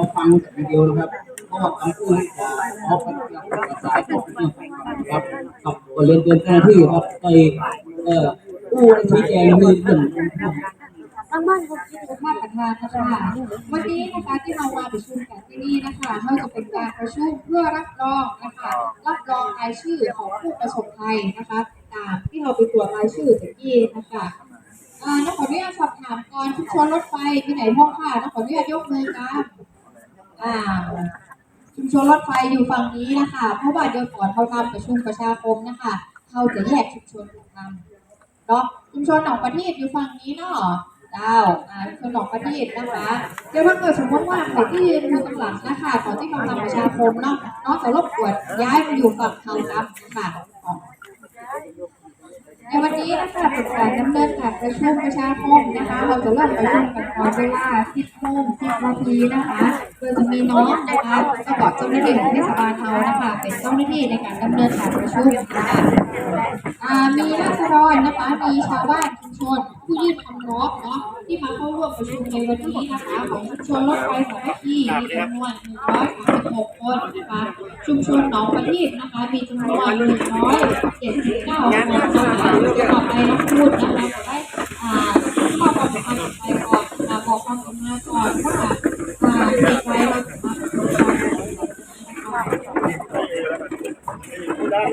เราฟังแต่วิดีโอนะครับเพราะว่าคำพูดนี่จะออกไปกระจายออกไปครับกับเรียนเตือนเจ้าหน้าที่ครับในเอ่อผู้ชี้แจงมีเรื่งทางบ้านเขาคิดว่าประธานนะคะวันนี้นะคะที่เรามาประชุมกันที่นี่นะคะเราจะเป็นการประชุมเพื่อรับรองนะคะรับรองรายชื่อของผู้ประสบภัยนะคะตามที่เราไปตรวจรายชื่อตะกี้นะคะอ่าน้องขออนุญาตสอบถามก่อนชุมชนรถไฟที่ไหนพ่อค่ะน้องขออนุญาตยกมือกัน อ่าชุมชนรถไฟอยู่ฝั่งนี้นะคะเพราะว่าเดียวก่อนเขาทำประชุมประชาคมนะคะเขาจะแยกชุมชนกันทำเนาะชุมชนหนองประทีปอยู่ฝั่งนี้เนาะเจ้าอ่าชุมชนหนองประทีปนะคะเดี๋ยวถ้าเกิดสมมติว่าใครที่ยืนอยู่ข้างหลังนะคะตอที่เราทำประชาคมเนาะเนาะจะรบกวนย้ายมาอยู่ฝั่งเขาครับค่ะ ในวันนี้นะคะเป็นการดำเนินการประชุมประชาคมนะคะ เราจะเริ่มประชุมกันตอนเวลา 10โมง10นาทีนะคะโดยจะมีน้องนะคะก็บอกเจ้าหน้าที่ของเทศบาลเรานะคะ เป็นเจ้าหน้าที่ในการดำเนินการประชุมนะคะมีราษฎรนะคะ มีชาวบ้านชุมชน ผู้ยื่นคำร้องเนาะที่มาเข้าร่วมประชุมในวันนี้นะคะของชุมชนรถไฟสายที่มีจำนวน136คนนะคะชุมชนหนองประทีปนะคะมีจำนวน179คนนะคะต่อไปน้องพูดนะคะจะได้อ่าข้อความสำคัญไปก่อนบอกความสำคัญก่อนว่าอ่าเหตุใดเราถึงมาประชุมกันนะคะ มรสุมตะ วัน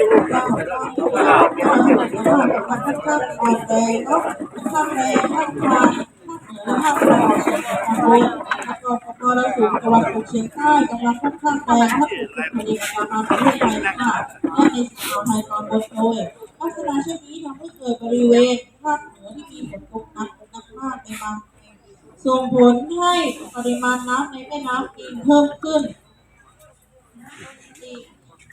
ตกเฉียงใต้กำลังค่อนข้างแรงพัดปกคลุมทะเลอันดามันประเทศไทยค่ะและในอ่าวไทยตอนบนโดยลักษณะเช่นนี้ทำให้เกิดบริเวณภาคเหนือที่มีฝนตกหนักหนักมากในบางแห่งส่งผลให้ปริมาณน้ำในแม่น้ำอิงเพิ่มขึ้น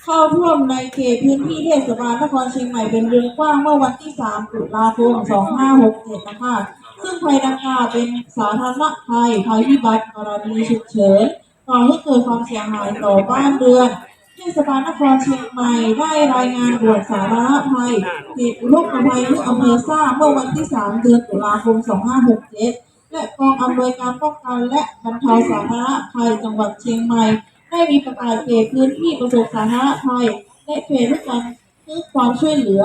เข้าท่วมในเขตพื้นที่เทศบาลนครเชียงใหม่เป็นวงกว้างเมื่อวันที่ 3 ตุลาคม 2567 นะคะ ซึ่งภัยดังกล่าวเป็นสาธารณภัยภัยพิบัติกรณีฉุกเฉินก่อให้เกิดความเสียหายต่อบ้านเรือนเทศบาลนครเชียงใหม่ได้รายงานด่วนสาธารณภัยเหตุอุทกภัยที่อำเภอซ่าเมื่อวันที่ 3 เดือนตุลาคม 2567 และกองอำนวยการป้องกันและบรรเทาสาธารณภัยจังหวัดเชียงใหม่ ได้มีประกาศเขตพื้นที่ประสบสาธารณภัย และเขตเพื่อการเพื่อความช่วยเหลือ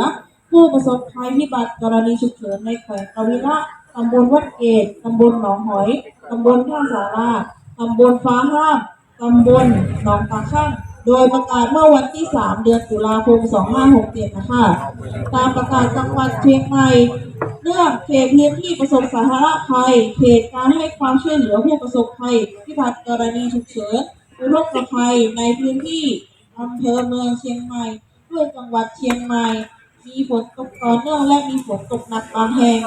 ผู้ประสบภัยพิบัติกรณีฉุกเฉินในแขวงกวิระตำบลวัดเกตตำบลหนองหอยตำบลท่าสาราตำบลฟ้าห้ามตำบลหนองตาช่างโดยประกาศเมื่อวันที่ 3 เดือนตุลาคม 2567 นะคะ ตามประกาศจังหวัดเชียงใหม่เนื่องเขตพื้นที่ประสบสาธารณภัย เขตการให้ความช่วยเหลือผู้ประสบภัยพิบัติกรณีฉุกเฉิน อุทกภัยในพื้นที่อำเภอเมืองเชียงใหม่ด้วยจังหวัดเชียงใหม่ มีฝนตกต่อเนื่องและมีฝนตกหนักบางแห่ง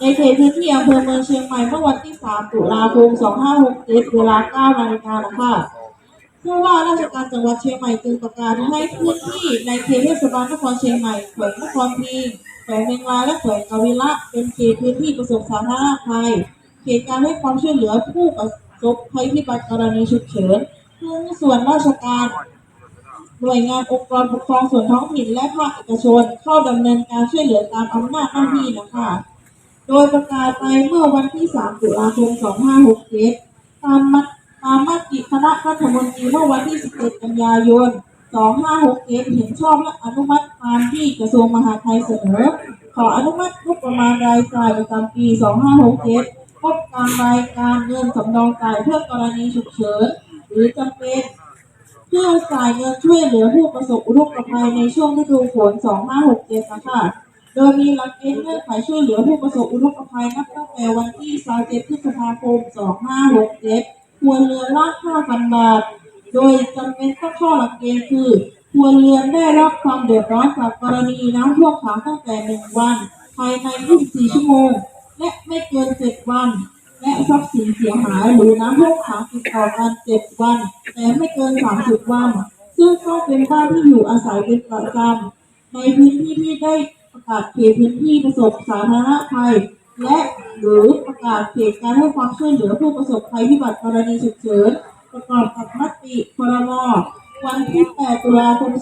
ในเขตพื้นที่อำเภอเมืองเชียงใหม่เมื่อวันที่ 3 ตุลาคม 2567 เวลา 9 นาฬิกานะคะผู้ว่าราชการจังหวัดเชียงใหม่จึงประกาศให้พื้นที่ในเขตเทศบาลนครเชียงใหม่แขวงนครพิงค์แขวงเมียงรายและแขวงกาวิระเป็นเขตพื้นที่ประสบสาธารณภัย เขตการให้ความช่วยเหลือผู้ประสบภัยพิบัติกรณีฉุกเฉิน ทุกส่วนราชการ หน่วยงานองค์กรปกครองส่วนท้องถิ่นและภาคเอกชนเข้าดำเนินการช่วยเหลือตามอำนาจหน้าที่นะคะ โดยประกาศไปเมื่อวันที่ 3 ตุลาคม 2567 ตามมติตามมติคณะรัฐมนตรีเมื่อวันที่ 17 กันยายน 2567 เห็นชอบและอนุมัติตามที่กระทรวงมหาดไทยเสนอ ขออนุมัติงบประมาณรายจ่ายประจำปี 2567งบการรายการเงินสำรองจ่ายเพื่อกรณีฉุกเฉิน รือจำเป็นเพื่อจ่ายเงินช่วยเหลือผู้ประสบอุทกภัยในช่วงฤดูฝน 2567 นะคะ โดยมีหลักเกณฑ์เงื่อนไขช่วยเหลือผู้ประสบอุทกภัยนับตั้งแต่วันที่ 27 พฤษภาคม 2567 ควรเรือนละ5,000 บาท โดยจำเป็นต้องข้อหลักเกณฑ์คือควรเรือนได้รับความเดือดร้อนจากกรณีน้ำท่วมขังตั้งแต่ 1 วัน ภายใน 24 ชั่วโมง และไม่เกิน 7 วัน และทรัพย์สินเสียหายหรือน้ำท่วมขังติดต่อกัน7วัน แต่ไม่เกิน30วัน ซึ่งต้องเป็นบ้านที่อยู่อาศัยเป็นประจำในพื้นที่ที่ได้ประกาศเขตพื้นที่ประสบสาธารณภัย และหรือประกาศเขตการให้ความช่วยเหลือผู้ประสบภัยพิบัติกรณีฉุกเฉินประกอบกับมติครมวันที่ 8 ตุลาคม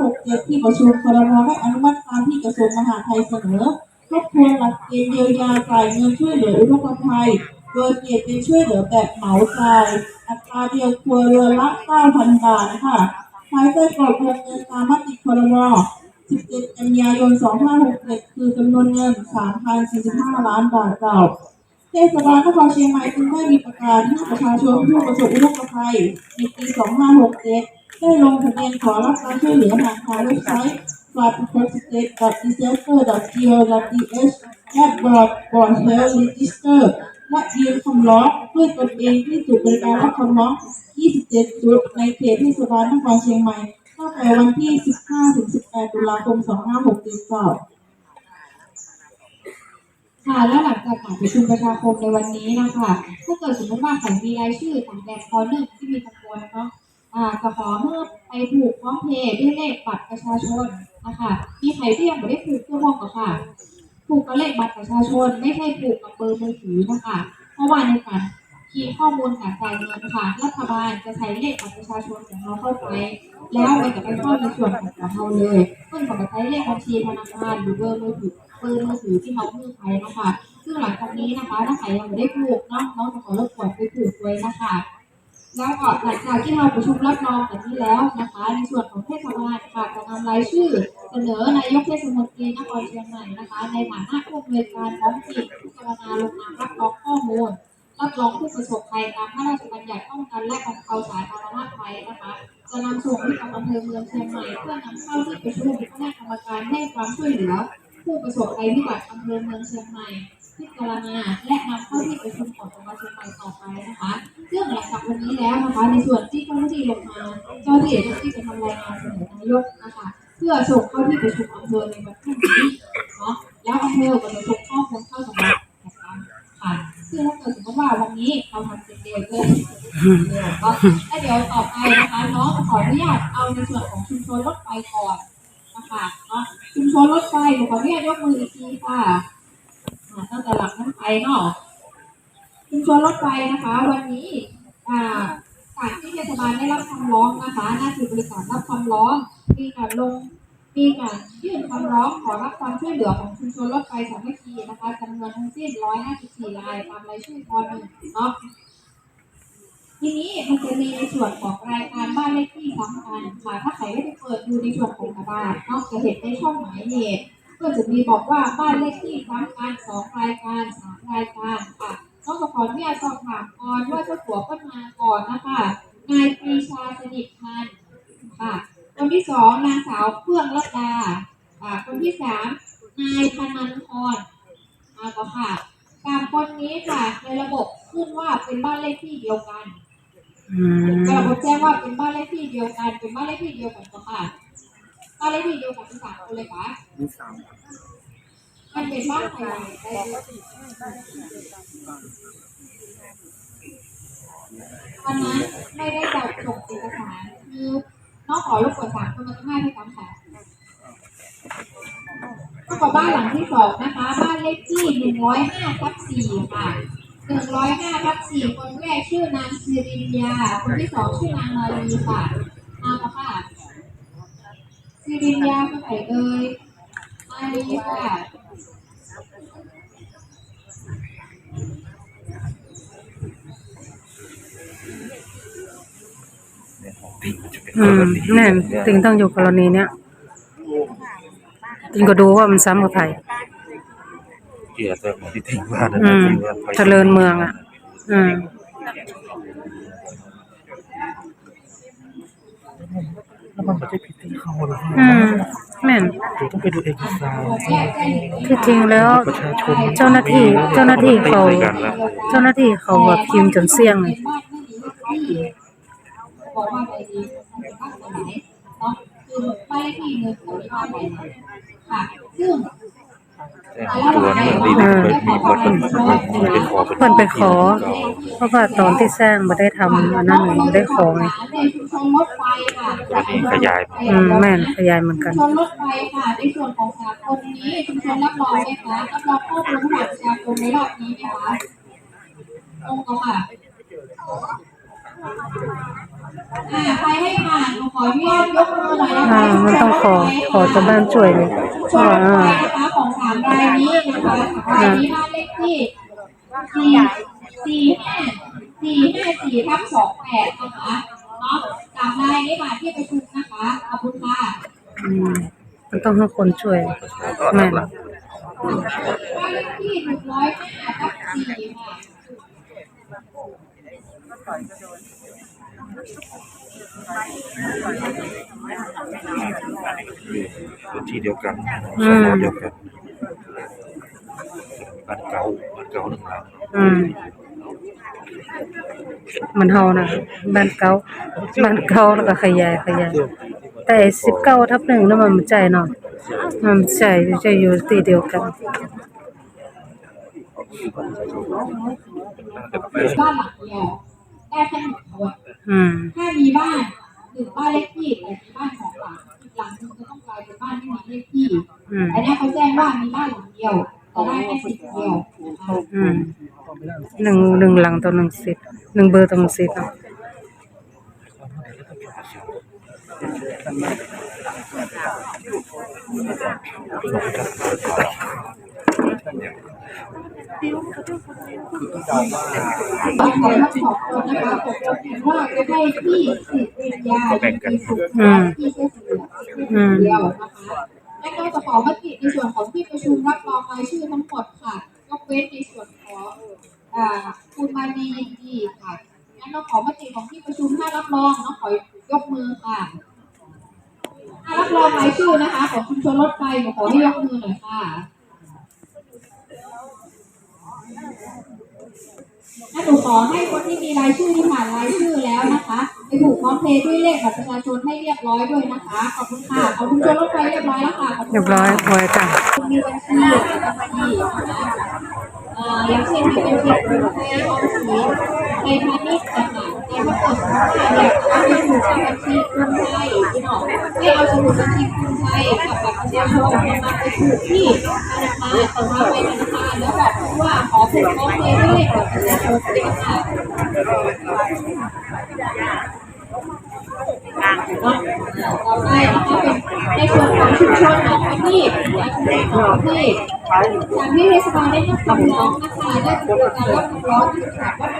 2567 ที่ประชุมครมได้อนุมัติตามที่กระทรวงมหาดไทยเสนอทบทวนหลักเกณฑ์เยียวยาจ่ายเงินช่วยเหลืออุทกภัย โดยเปลี่ยนเป็นช่วยเหลือแบบเหมาจ่ายอัตราเดียวครัวเรือนละ9,000 บาทนะคะภายใต้กรอบวงเงินตามมติครม17กันยายน 2567 คือจำนวนเงิน 3,045 ล้านบาทเก่าเทศบาลนครเชียงใหม่จึงได้มีประกาศให้ประชาชนผู้ประสบอุทกภัยในปี 2567 ได้ลงทะเบียนขอรับการช่วยเหลือผ่านทางเว็บไซต์ f l o o d p r o t e c t e d d i s a s t e r go th และบอร์ดบอร์ดเฮลท์รีจิสเตอร์ และยืนคำร้องด้วยตนเองที่จุดบริการรับคำร้อง 27 จุด ในเขตเทศบาลนครเชียงใหม่ตั้งแต่วันที่ 15-18 ตุลาคม 2569ค่ะแล้วหลังจากการประชุมประชาคมในวันนี้นะคะถ้าเกิดสมมติว่าใครมีรายชื่อต่างแดนพอหนึ่งที่มีจำนวนเนาะอ่าก็ขอเมื่อไปผูกพร้อมเพย์ด้วยเลขบัตรประชาชนนะคะมีใครที่ยังไม่ได้ผูกก็บอกกับค่ะ ผูกกับเลขบัตรประชาชนไม่ใช่ผูกกับเบอร์มือถือนะคะ เพราะว่าในการคีย์ข้อมูลการจ่ายเงินค่ะรัฐบาลจะใช้เลขบัตรประชาชนของเราเข้าไป แล้วมันจะไปเข้าในส่วนของเราเลยเพื่อนก็จะใช้เลขบัญชีธนาคารหรือเบอร์มือถือเบอร์มือถือที่เรามือใช้นะคะซึ่งหลังจากนี้นะคะถ้าใครยังไม่ได้ผูกเนาะน้องจะขอรบกวนไปผูกไว้นะคะ แล้วก็หลังจากที่เราประชุมรับรองกันที่แล้วนะคะ ในส่วนของเทศบาลค่ะจะนำรายชื่อ เสนอนายกเทศมนตรีนครเชียงใหม่นะคะ ในฐานะผู้อำนวยการท้องถิ่นพิจารณาลงนามรับรองข้อมูลรับรองผู้ประสบภัยตามพระราชบัญญัติป้องกันและบรรเทาสาธารณภัยนะคะ จะนำส่งที่กับอำเภอเมืองเชียงใหม่เพื่อนำเข้าที่ประชุมคณะกรรมการให้ความช่วยเหลือผู้ประสบภัยพิบัติอำเภอเมืองเชียงใหม่ พิจารณาและนำเข้าที่ประชุมของจังหวัดเชียงใหม่ต่อไปนะคะซึ่งหลังจากวันนี้แล้วนะคะในส่วนที่เจ้าหน้าที่ลงมาเจ้าหน้าที่เจ้าหน้าที่จะทำรายงานเสนอนายกนะคะเพื่อส่งเข้าที่ประชุมอำเภอในวันพรุ่งนี้เนาะแล้วอำเภอก็จะส่งข้อมูลเข้าสำนักจัดกาค่ะซึ่งถ้าเกิดสมมติว่าวันนี้เราทำเสร็จเร็วเกินเร็วก็แล้วเดี๋ยวต่อไปนะคะน้องขออนุญาตเอาในส่วนของชุมชนรถไฟก่อนนะคะเนาะชุมชนรถไฟขออนุญาตยกมืออีกทีค่ะ ตั้งแต่หลังนั้นไปเนาะชุมชนรถไฟนะคะ วันนี้อ่าการที่เทศบาลได้รับคำร้องนะคะหน้าที่บริการรับคำร้องมีการลงมีการยื่นคำร้องขอรับความช่วยเหลือของชุมชนรถไฟสามัคคีนะคะจำนวนทั้งสิ้น154รายตามรายชื่อพอหนึ่งเนาะทีนี้มันจะมีในส่วนของรายการบ้านเลขที่สำคัญค่ะถ้าใครไม่ได้เปิดดูในส่วนของกระดาษเนอกจะเห็นในช่องหมายเหตุ ก็จะมีบอกว่าบ้านเลขที่สำคัญสองรายการสามรายการค่ะน้องขออนุญาตสอบถามก่อนว่าเจ้าตัวก็มาก่อนนะคะนายปรีชาสนิทพันธ์ค่ะ คนที่สองนางสาวเฟื่องรัตดาค่ะคนที่สามนายธนันพรมาก็ค่ะสามคนนี้ค่ะในระบบขึ้นว่าเป็นบ้านเลขที่เดียวกันอืมกระบบแจ้งว่าเป็นบ้านเลขที่เดียวกัน เป็นบ้านเลขที่เดียวกันก็ค่ะ บ้านเลขที่เดียวกันเป็นสามคนเลยปะมันเป็นบ้านใครได้วันนั้นไม่ได้จัดส่งเอกสารคือน้องขอรบกวนสามคนมาทั้งห้าที่สามค่ะก็กับบ้านหลังที่สองนะคะ บ้านเลขที่หนึ่งร้อยห้าทับสี่ค่ะหนึ่งร้อยห้าทับสี่คนแรกชื่อนางสิรินยาคนที่สองชื่อนางมาลีค่ะมาค่ะค่ะ สิรินยาคนไหนเอ่ยมาลีค่ะอืมแน่นติงต้องอยู่กรณีเนี้ยติงก็ดูว่ามันซ้ำกับใครเกลียดแบบที่ทิ้งบ้านนั่นอืนะมที่ว่าไปเจริญเมืองอะ อืม แล้วมันไม่ใช่ผิดที่เขาหรอกอืมแม่นเดี๋ยวต้องไปดูเอกสารที่จริงแล้วประชาชนเจ้าหน้าที่เจ้าหน้าที่เขาเจ้าหน้าที่เขาแบบพิมพ์จนเสี่ยงเลยบอ กว่าอะไรดีมันเป็นบ้านไหนเนาะคือบ้านเลขที่หนึ่งกับบ้านไหนค่ะซึ่งแต่ตัวนี่มันดีนะไปมีบทมันมันไปขอเพิ่นไปขอ เพราะว่าตอนที่สร้างบ่ได้ทำอันนั้นเลยบ่ได้ขอไงในชุมชนรถไฟค่ะตัวนี้ขยายมาอืมแม่นขยายเหมือนกันชุมชนรถไฟค่ะในส่วนของสากลนี้ชุมชนรับรองไหมคะรับรองข้อมูลผ่านประชาชนในรอบนี้ไหมคะตรงกับค่ะอ่า ใครให้ผ่านขออนุญาตยกมือหน่อยนะคะอ่ามันต้องขอขอชาวบ้านช่วยเลยชุมชนรถไฟนะคะของสามรายนี้นะคะสามรายนี้บ้านเลขที่สี่สี่ทับสองแปดนะคะเนาะตามรายนี้มาที่ประชุมนะคะขอบคุณค่ะอืมมันต้องให้คนช่วยแม่นบ้านเลขที่หนึ่งร้อยห้าทับสี่ค่ะ พื้นที่เดียวกันอืสมมเดียวกันบ้านเก่าบ้านเก่าหนึ่งหลังอืมมันเฮานะบ้านเก่าบ้านเก่าแล้วก็ขยายขยายแต่สิบเก้าทับหนึ่งนั่นมันไม่ใจเนาะมันไม่ใจจะอยู่ตีเดียวกันบ้านหลังเดียวได้แค่หนึ่งคนอืม ถ้ามีบ้านหนึ่งบ้านเลขที่แต่มีบ้านสองหลังอีกหลังหนึงจะต้องกลายเป็นบ้านที่มีเลขที่อืมอันนี้เขาแจ้งว่ามีบ้านหลังเดียวแต่ได้แค่สิบเดียวนะคะอืมหนึ่งหนึ่งหลังต่อหนึ่งสิทธิ์หนึ่งเบอร์ต่อหนึ่งสิทธิ์เนาะ ว่าจะให้ที่สิทธิ์วิญญาณมีสุขที่เชื่อเสือที่เดียวนะคะและก็จะขอมติในส่วนของที่ประชุมรับรองรายชื่อทั้งหมดค่ะยกเว้นในส่วนของอ่าคุณมานียินดีค่ะงั้นเราขอมติของที่ประชุมถ้ารับรองเนาะขอยกมือค่ะถ้ารับรองรายชื่อนะคะ ของชุมชนรถไฟขอให้ยกมือหน่อยค่ะ ถ้าหนูขอให้คนที่มีรายชื่อที่ผ่านรายชื่อแล้วนะคะ ไปถูกพร้อมเพย์ด้วยเลขบัตรประชาชนให้เรียบร้อยด้วยนะคะ ขอบคุณค่ะ ขอบคุณชนรถไฟเรียบร้อยแล้วค่ะขบคุณเรียบร้อยไว้จ้ะคุณมีบัญชีบัญชีนะคะเอ่ออย่างเช่นที่เป็นเช็คกรุงไทยออมสินไทยพาณิชย์นะคะแต่ถ้าเกิดสมมติว่าอยากจะเอาสมุดบัญชีกรุงไทยพี่น้องให้เอาสมุดบัญชีกรุงไทยกับบัตรประชาชนมาไปถูกที่ธนาคารแต่ว่าไปธนาคารแล้วบอก ว่าขอผูกพร้อมเพย์ด้วยเลขบัตรประชาชนด้วยค่ะต่อไปนะคะเป็นในส่วนของชุมชนของพื้นที่และชุมชนของพื้นที่จากที่เทศบาลได้รับคำร้องนะคะได้ดำเนินการรับคำร้องที่สถาบัน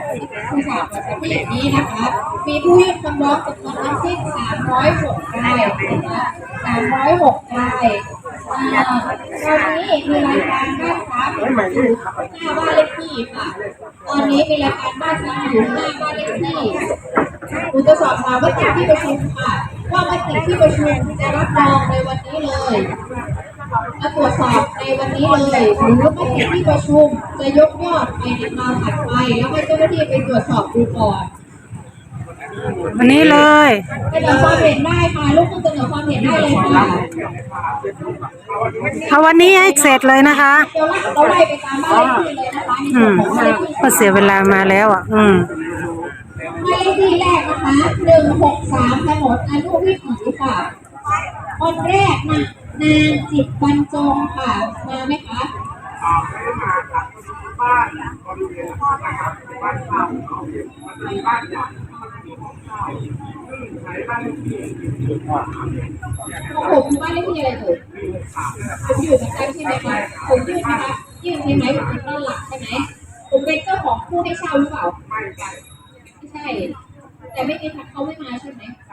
คือสถาบันประเภทนี้นะคะ มีผู้ยื่นคำร้องจำนวนทั้งสิ้น306รายนะคะ306รายตอนนี้มีรายการได้ บ้านเลขที่ค่ะ ตอนนี้มีรายการบ้านค้าอยู่หน้าบ้านเลขที่คุณจะสอบถามมติที่ประชุมค่ะ ว่ามติที่ประชุมจะรับรองในวันนี้เลยจะตรวจสอบในวันนี้เลยหรือมติที่ประชุมจะยกยอดไปในคราวถัดไป แล้วให้เจ้าหน้าที่ไปตรวจสอบดูก่อน วันนี้เลยเสนอความเห็นได้ค่ะลูกคุณเสนอความเห็นได้เลยค่ะเอาวันนี้ให้เสร็จเลยนะคะเดี๋ยวเราไล่ไปตามบ้านเลขที่เลยนะคะในอืส่วนมของบ้านเลขที่ก็เสียเวลามาแล้วอะ อืมบ้านเลขที่แรกนะคะหนึ่งหกสามถนนอนุวิถีค่ะคนแรกนะนางจิตบรรจงค่ะมาไหมคะ ผมบ้านเลขที่อะไรเอ่ยผมอยู่เหมือนกันใช่ไหมคะผมยื่นไหมคะยื่นใช่ไหมผมเป็นต้นหลักใช่ไหมผมเป็นเจ้าของผู้ให้เช่าหรือเปล่าไม่ใช่ไม่ใช่ แต่ไม่มีเขาไม่มาใช่ไหมห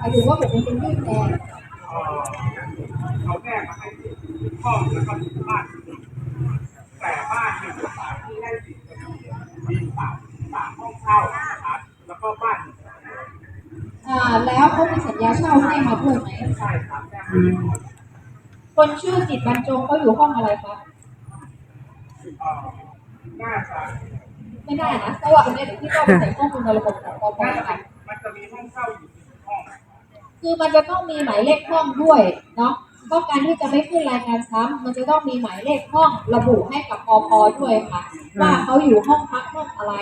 มายถึงว่าผมเป็นคนยื่นแทนเขาแม่มาให้ ห้องแล้วก็บ้านแต่บ้านเนี่ยที่ได้สิทธิ์มีสามสามห้องเช่านะครับแล้วก็บ้านอ่าแล้วเขามีสัญญาเช่าให้มาด้วยไหมใช่ครับอืมคนชื่อจิตบรรจงเขาอยู่ห้องอะไรคะเอ่อน่าจะไม่ได้นะเพราะว่าอันเนี้ยเดี๋ยวพี่ต้องไปใส่ข้อมูลในระบบของกปน่าจะค่ะมันจะมีห้องเช่าอยู่สี่ห้อง คือมันจะต้องมีหมายเลขห้องด้วยเนาะ ก็การที่จะไม่ขึ้นรายการซ้ำมันจะต้องมีหมายเลขห้องระบุให้กับปพด้วยค่ะ ว่าเขาอยู่ห้องพักห้องอะไร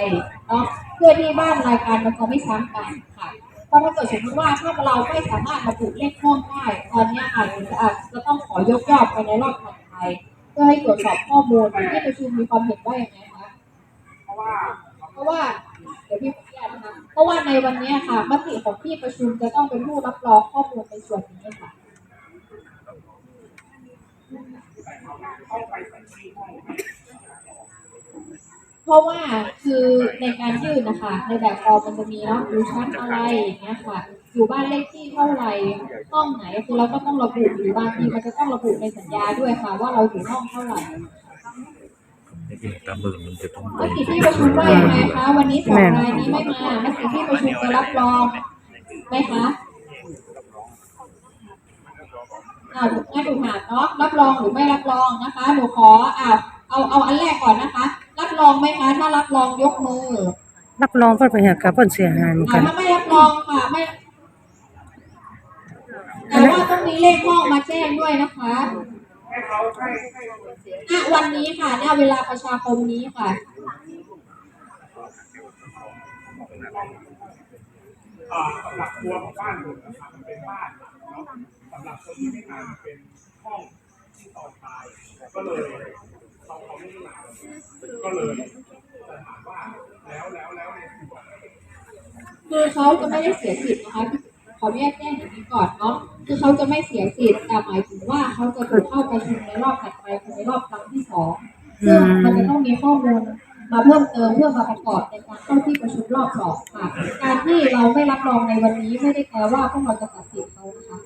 เนาะเพื่อที่บ้านรายการมันจะไม่ซ้ำกันค่ะเพราะถ้าเกิดสมมติว่าถ้าเราไม่สามารถระบุเลขห้องได้ ตอนเนี้ยอาจจะอาจจะต้องขอยกยอดไปในรอบถัดไปเพื่อให้ตรวจสอบข้อมูลที่ประชุมมีความเห็นว่าอย่างไรคะเพราะว่าเพราะว่าเดี๋ยวพี่ขออนุญาตนะคะเพราะว่าในวันนี้ค่ะมติของที่ประชุมจะต้องเป็นผู้รับรองข้อมูลในส่วนนี้ค่ะ ต้องไปใส่ที่ห้อง เพราะว่าคือในการยื่นนะคะ ในแบบฟอร์มมันจะมีเนาะอยู่ชั้นอะไรอย่างเงี้ยค่ะ อยู่บ้านเลขที่เท่าไหร่ห้องไหนคือเราก็ต้องระบุหรือบางทีมันจะต้องระบุในสัญญาด้วยค่ะ ว่าเราอยู่ห้องเท่าไหร่ในที่ตามเบอร์มันจะต้องมติที่ประชุมว่ายังไงคะวันนี้สองรายนี้ไม่มา มติที่ประชุมจะรับรองไหมคะ อ่างั้นดูถามเนาะรับรองหรือไม่รับรองนะคะ หนูขออ่าเอาเอาอันแรกก่อนนะคะ รับรองไหมคะ ถ้ารับรองยกมือรับรองเพิ่นไปหากับเพิ่นเสียหายเหมือนอ่ากันถ้าไม่รับรองค่ะไม่แต่ว่าต้องมีเลขห้องมาแจ้งด้วยนะคะให้เขาให้ให้ณวันนี้ค่ะณเวลาประชาคมนี้ค่ะเอ่อสำหรับตัวของบ้านผมนะครับมันเป็นบ้านหลังเนาะสำ หรับคนที่ไม่มาเป็นห้องที่ต่อตายก็เลยเขาเขาไม่ได้มาก็เลยจะถามว่าแล้วแล้วแล้วในส่วนคือเขาจะไม่ได้เสียสิทธิ์นะคะขออนุญาตแจ้งอย่างนี้ก่อนเนาะคือเขาจะไม่เสียสิทธิ์แต่หมายถึงว่าเขาจะถูกเข้าไปชุมในรอบถัดไปคือในรอบครั้งที่สองซึ่งมันจะต้องมีข้อมูลมาเพิ่มเติมเพื่อมาประกอบในการเข้าที่ประชุมรอบสองค่ะ การที่เราไม่รับรองในวันนี้ไม่ได้แปลว่าพวกเราจะตัดสินเขานะคะค่ะ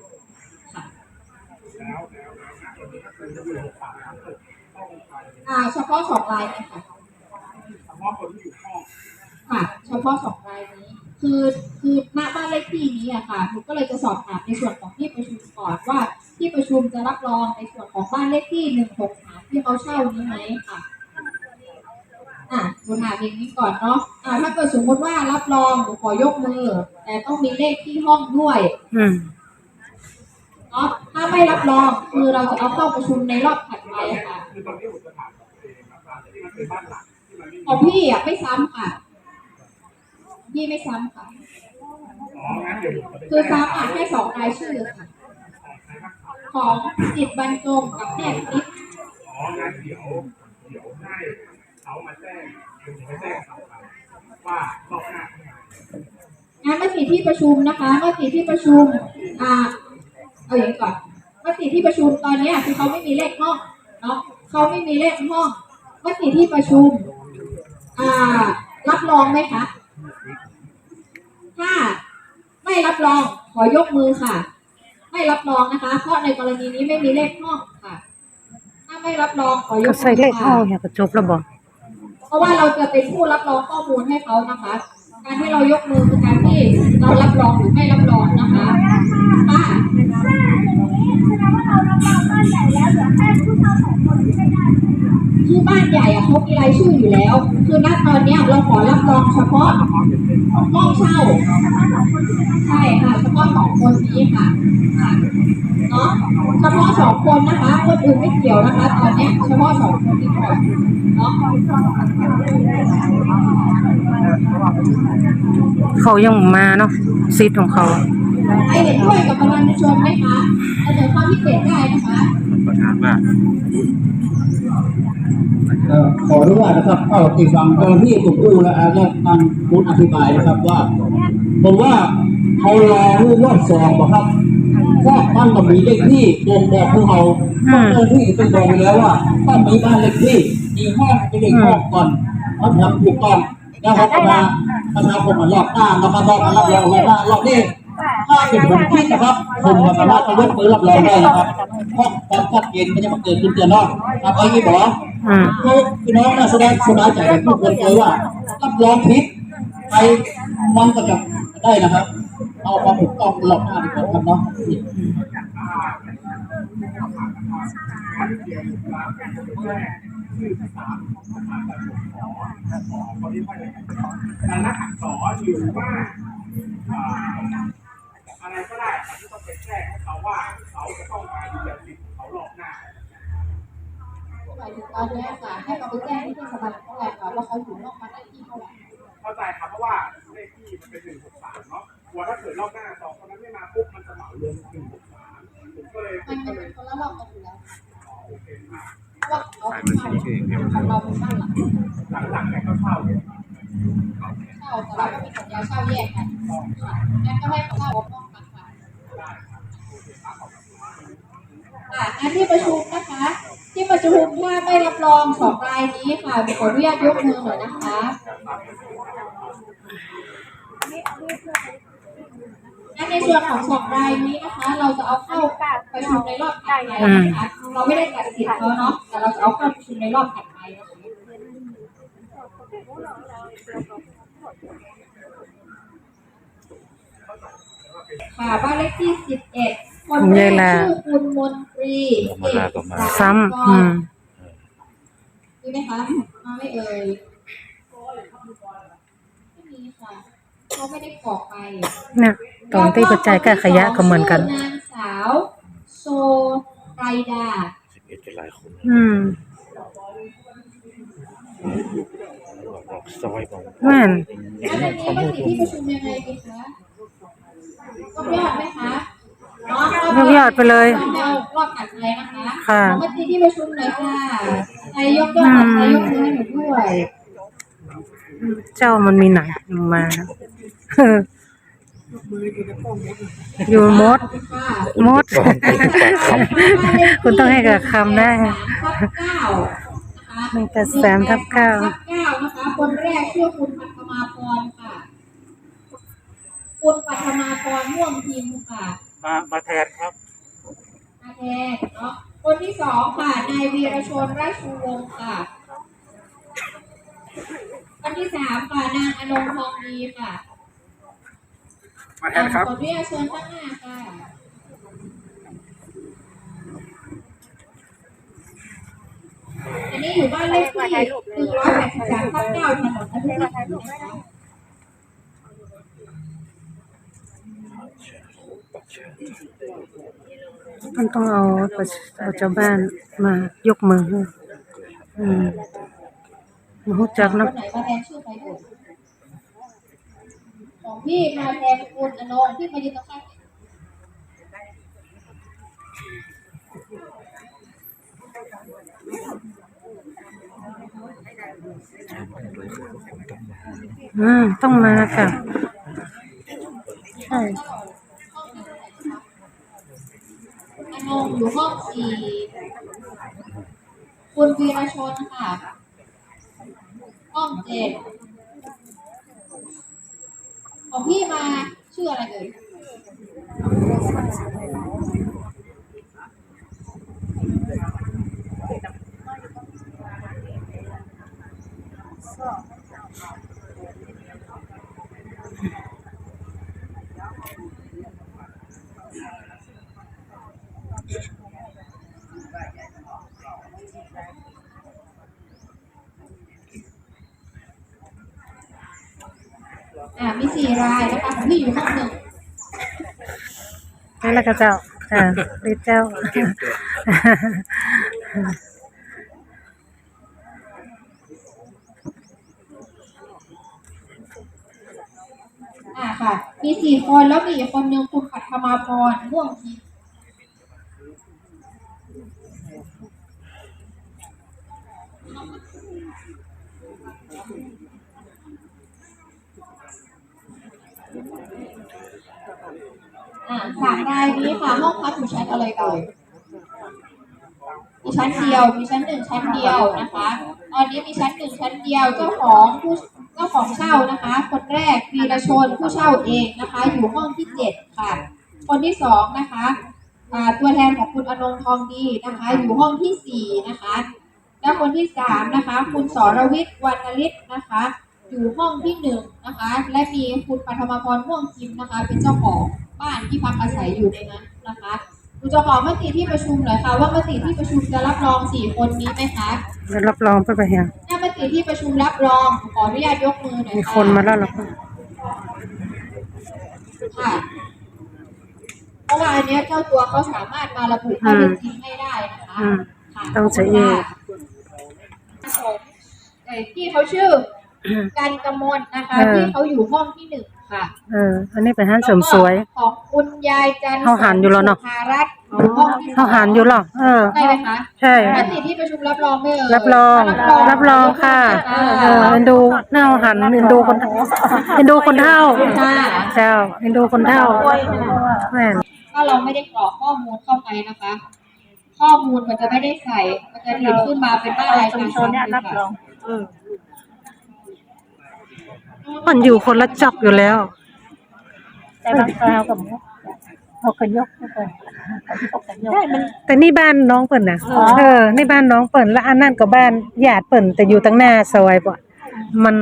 อ่าเฉพาะสองรายเนี่ยค่ะเฉพาะคนที่อยู่ห้องค่ะ เฉพาะสองรายนี้ คือคือณบ้านเลขที่นี้อะค่ะหนูก็เลยจะสอบถามในส่วนของที่ประชุมก่อนว่า ที่ประชุมจะรับรองในส่วนของบ้านเลขที่หนึ่งหกสามที่เขาเช่านี้ไหมค่ะอะหนูถามอย่างนี้ก่อนเนาะอ่าถ้าเกิดสมมติว่ารับรองหนูขอยกมือ แต่ต้องมีเลขที่ห้องด้วย อืม เนาะถ้าไม่รับรองคือเราจะเอาเข้าประชุมในรอบถัดไปค่ะคือตอนนี้ผมจะถามตัวเองครับว่าที่มันเป็นบ้านหลังที่มันไม่มีของพี่อะไม่ซ้ำค่ะ พี่ไม่ซ้ำค่ะ อ๋องั้นเดี๋ยวผมจะไปคือซ้ำอะให้สองรายชื่อค่ะ ของจิตบรรจงกับแพทย์นิดอ๋องั้นเดี๋ยวเดี๋ยวให้เขามาแจ้งเดี๋ยวผมไปแจ้งเขาครับว่ารอบหน้าทำไงงานมติที่ประชุมนะคะ เมติที่ประชุมอ่า เอาอย่างนี้ก่อนมติที่ประชุมตอนเนี้ยคือเขาไม่มีเลขห้องเนาะเขาไม่มีเลขห้องมติที่ประชุมอ่ารับรองไหมคะถ้าไม่รับรองขอยกมือค่ะ ไม่รับรองนะคะ เพราะในกรณีนี้ไม่มีเลขห้องค่ะ ถ้าไม่รับรองขอยกก็มืใส่เลขห้ค่ะองเนี่ยก็จบแล้วบ่เพราะว่าเราจะเป็นผู้รับรองข้อมูลให้เขานะคะ การที่เรายกมือคือการ ที่เรารับรองหรือไม่รับรองนะคะค่ะ คือบ้านใหญ่อะเขามีรายชื่ออยู่แล้ว คือณตอนเนี้ยเราขอรับรองเฉพาะห้องเช่า ใช่ค่ะเฉพาะสองคนนี้ค่ะค่ะเนาะเฉพาะสองคนนะคะ คนอื่นไม่เกี่ยวนะคะ ตอนเนี้ยเฉพาะสองคนนี้ก่อนเนาะเขายังมาเนาะสิทธิ์ของเขาใครเห็นด้วยกับประธานชนไหมคะเสนอความคิดเห็นได้นะคะประธานว่าเอ่อขออนุญาตนะครับเข้าติดฟังเจ้าหน้าที่กลุ่มอู้และอาจารย์ทางพูดอธิบายนะครับว่าผมว่าเขารอรูปรอบสองบอกครับเพราะท่านต้องมีเลขที่บ่งบอกพวกเราเพราะเจ้าหน้าที่เป็นบอกไปแล้วว่าต้องมีบ้านเลขที่มีห้องเป็นเลขห้องก่อนเขาทำถูกต้องแล้วเขาก็มาประชาคมมารอบหน้ามาประกอบกันรับรองรอบหน้ารอบนี้ ถ้าเป็นผมคิดนะครับผมสามารถจะยกมือรับรองได้นะครับเพราะความชัดเจนไมันจะมาเกิดขึ้นเตือนนอกครับเอาอย่บอกเขาพี่น้องน่าแสดงสบายใจกับทุกคนเลยว่ารับรองผิดไปมันก็จะได้นะครับ เอาความถูกต้องรอบหน้าดีกว่าครับเนาะแต่ละอักษรหรือว่า อ่าอะไรก็ได้ครับที่ต้องไปแจ้งให้เขาว่าเขาจะต้องมาดูแลสิทธิ์ของเขารอบหน้าหมายถึงตอนเนี้ยค่ะให้เราไปแจ้งที่เทศบาลเท่าไหร่ค่ะว่าเขาอยู่นอกบ้านเลขที่เท่าไหร่เข้าใจครับเพราะว่าเลขที่มันเป็นหนึ่งหกสามเนาะกลัวถ้าเกิดรอบหน้าสองคนนั้นไม่มาปุ๊บมันจะเหมารวมหนึ่งหกสามผมก็เลยมันก็เป็นเลยคนละรอบกันอยู่แล้วค่ะโอเคครับเพราะว่าเขาเช่าของเราเป็นบ้านหลังหลังๆเนี่ยก็เข้าเลยเช่าแต่เราก็มีสัญญาเช่าแยกกันค่ะงั้นก็ให้เขาเช่าห้องกัน ค่ะค่ะงานที่ประชุมนะคะประชุมถ้าไม่รับรองสองรายนี้ค่ะขออนุญาตยกมือหน่อยนะคะและในส่วนของสองรายนี้นะคะ เราจะเอาเข้าประชุมในรอบถัดไปนะคะเราไม่ได้ตัดสินเขาเนาะแต่เราจะเอาเข้าประชุมในรอบถัดไปนะคะค่ะบ้านเลขที่สิบเอ็ด คนแรกชื่อคุณมนตรีเอกสารซ้ำอืม มีไหมคะมาไม่เอ่ยไม่มีค่ะเขาไม่ได้กรอกไป เนี่ยตอนที่กระจายแก้ขยะก็เหมือนกัน นางสาวโซไรดา สิบเอ็ดจะหลายคนอืมบอกซอยบอกแม่นแล้วในนี้มติที่ประชุมยังไงดีคะต้องยอดไหมคะเนาะ ยกยอดไปเลยต้องเอารอบถัดไปนะคะค่ะมติที่ประชุมเลยค่ะใครยกยอดใครยกมือให้หนูด้วย เจ้ามันมีหนังมาอยู่มดค่ะมด คุณต้องให้กับคำได้ทับเก้านะคะหนึ่งแปดสามทับเก้าทับเก้านะคะคนแรกชื่อคุณปัทมาพรค่ะ คุณปัทมาพรม่วงพิมพ์ค่ะ มามาแทนครับมาแทนเนาะคนที่สองค่ะนายวีรชนราชวงศ์ค่ะคนที่สามค่ะนางอนงทองดีค่ะมาแทนครับขออนุญาตเชิญข้างหน้าค่ะอันนี้อยู่บ้านเลขที่หนึ่งร้อยแปดสิบสามทับเก้าถนนอภิวัฒน์นะคะ มันต้องเอาประชเอาเจ้าบ้านมายกมืออืมมารู้จักคนนะไหนมาแทนชื่อใครเอ่ยของพี่มาแทนคุณอนงที่มายืนตรงข้างอืมต้องมาค่ะ ช่อนงอยู่ห้องสี่คุณวีรชนค่ะ ห้องเจ็ดของพี่มาชื่ออะไรเอ่ย อ่า มีสี่รายนะคะของพี่อยู่ห้องหนึ่งนั่นแหละก็เจ้าจ้าเรียกเจ้า อ่าค่ะ มีสี่คนแล้วมีอีกคนนึงคุณปัทมาพรม่วงทิพย์ อ่าสามรายนี้ค่ะห้องพักอยู่ชั้นอะไรเอ่ยมีชั้นเดียวมีชั้นหนึ่งชั้นเดียวนะคะตอนนี้มีชั้นหนึ่งชั้นเดียวเจ้าของผู้เจ้าของเช่านะคะ คนแรกวีรชนผู้เช่าเองนะคะ อยู่ห้องที่เจ็ดค่ะ คนที่สองนะคะตัวแทนของคุณอนงทองดีนะคะ อยู่ห้องที่สี่นะคะ และคนที่สามนะคะ คุณสรวิทย์วรรณฤทธิ์นะคะ อยู่ห้องที่หนึ่งนะคะ และมีคุณปัทมพรม่วงคิมนะคะ เป็นเจ้าของ บ้านที่พักอาศัยอยู่ในนั้นนะคะคุณจะขอมติที่ประชุมหน่อยค่ะว่ามติที่ประชุมจะรับรองสี่คนนี้ไหมคะแล้วรับรองไปไปเฮียถ้ามติที่ประชุมรับรองขออนุญาตยกมือหน่อยมีค่ะคนมาแล้วเหรอคะค่ะเพราะว่าอันเนี้ยเจ้าตัวเขาสามารถมาระบุข้อเท็จจริงให้ได้นะคะอืมค่ะต้องใช้เองของเอ่อพี่เขาชื่อกันกมลนะคะที่เขาอยู่ห้องที่หนึ่ง ค่ะเอออันนี้เป็นห้านเสริมสวย แล้ก็ของคุณยายจันทร์เขาหันอยู่แล้วเนอะ สุภารัตน์อยู่ห้องที่เขาหันอยู่เหรอเออ ใช่ไหมคะใช่ มติที่ประชุมรับรองไม่เอ่ยรับรอง รับรองค่ะ เออเอ็นดูหน้าหันเอ็นดูคนเอ็นดูคนเท่าค่ะเจ้าเอ็นดูคนเท่าแม่นถ้าเราไม่ได้กรอกข้อมูลเข้าไปนะคะขข้อมูลมันจะไม่ได้ใส่ มันจะติดขึ้นมาเป็นบ้านรายการซ้ำเลยค่ะ มันอยู่คนละจอกอยู่แล้ว แต่บางคราวกับเขาขยกไปก่อนเขาขยกแต่นี่บ้านน้องเปิ่นนะอ๋อเออนี่บ้านน้องเปิ่นแล้วอันนั้นก็บ้านญาติเปิ่นแต่อยู่ตั้งหน้าซอยบ่มัน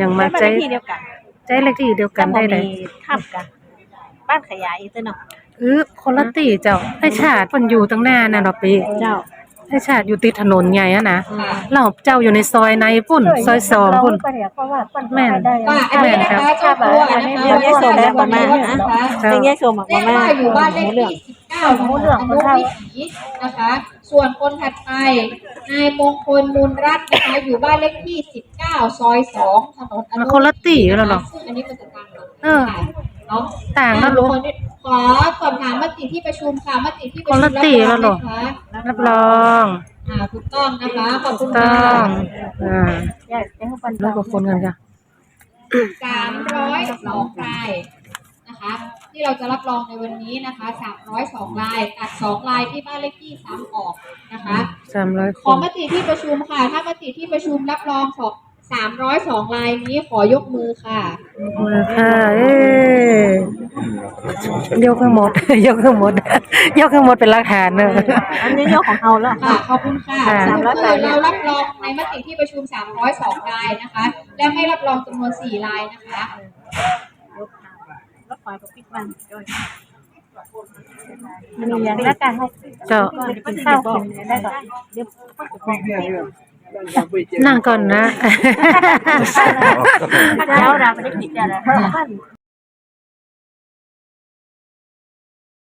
ยังมาใจที่เดียวกันใจเลขที่เดียวกันได้เลยทับกันบ้านขยายอีกตัวหน่อยเออคนละตีเจ้าไอ้ชาติเปิ่นอยู่ตั้งหน้าน่ะเนาะปีเจ้า ไอ้ชาติอยู่ติดถนนใหญ่อะนะค่ะเราเจ้าอยู่ในซอยในปุ่นซอยสองปุ่นเพราะว่าปั้นแม่นได้ว่าอันนี้นะคะเจ้าตัวนะคะเรื่องแยกโซนแล้วประมาณนะนะคะคะเรื่องแยกโซนประเรียกมาณว่าอยู่บ้านเลขที่สิบเก้าของอนุวิถีนะคะ ส่วนคนถัดไปนายมงคลมูลรัตน์นะคะอยู่บ้านเลขที่สิบเก้าซอยสองถนนอนุมันคนละตีแล้วเหรอซึ่งอันนี้มันจะต่างกันเออเนาะต่างแล้วลูกขอสอบถามมติที่ประชุมค่ะมติที่ประคนชุมละตีแล้วเหรอรับรองไหมคะรับรองอ่าถูกต้องนะคะขอบคุณต้ค่ะองอ่าแยกแยกปั้นแล้วก็คนกันค่ะสามร้อยสองรายนะคะที่เราจะรับรองในวันนี้นะคะสามร้อยสองรายตัดสองรายที่บ้านเลขที่ซ้ำออกนะคะสามร้อยคขอนมติที่ประชุมค่ะ ถ้ามติที่ประชุมรับรองสอง สามร้อยสองรายนี้ขอยกมือค่ะ มาค่ะเอ้ยกทั้งหมด ยกทั้งหมด ยกทั้งหมดเป็นหลักฐานเนอะ อันนี้ยกของเราแล้ว ค่ะขอบคุณค่ะค่ะสรุปคือเรารับรองในมติที่ประชุม 302 รายนะคะ และไม่รับรองจำนวน 4 รายนะคะรถไฟกับปิ๊กมันด้วยมันมีอย่างละการหกเจ้ากินข้าวกินได้ก่อนเดี๋ยว นั่งก่อนนะแล้วเราไม่ได้กินอะไร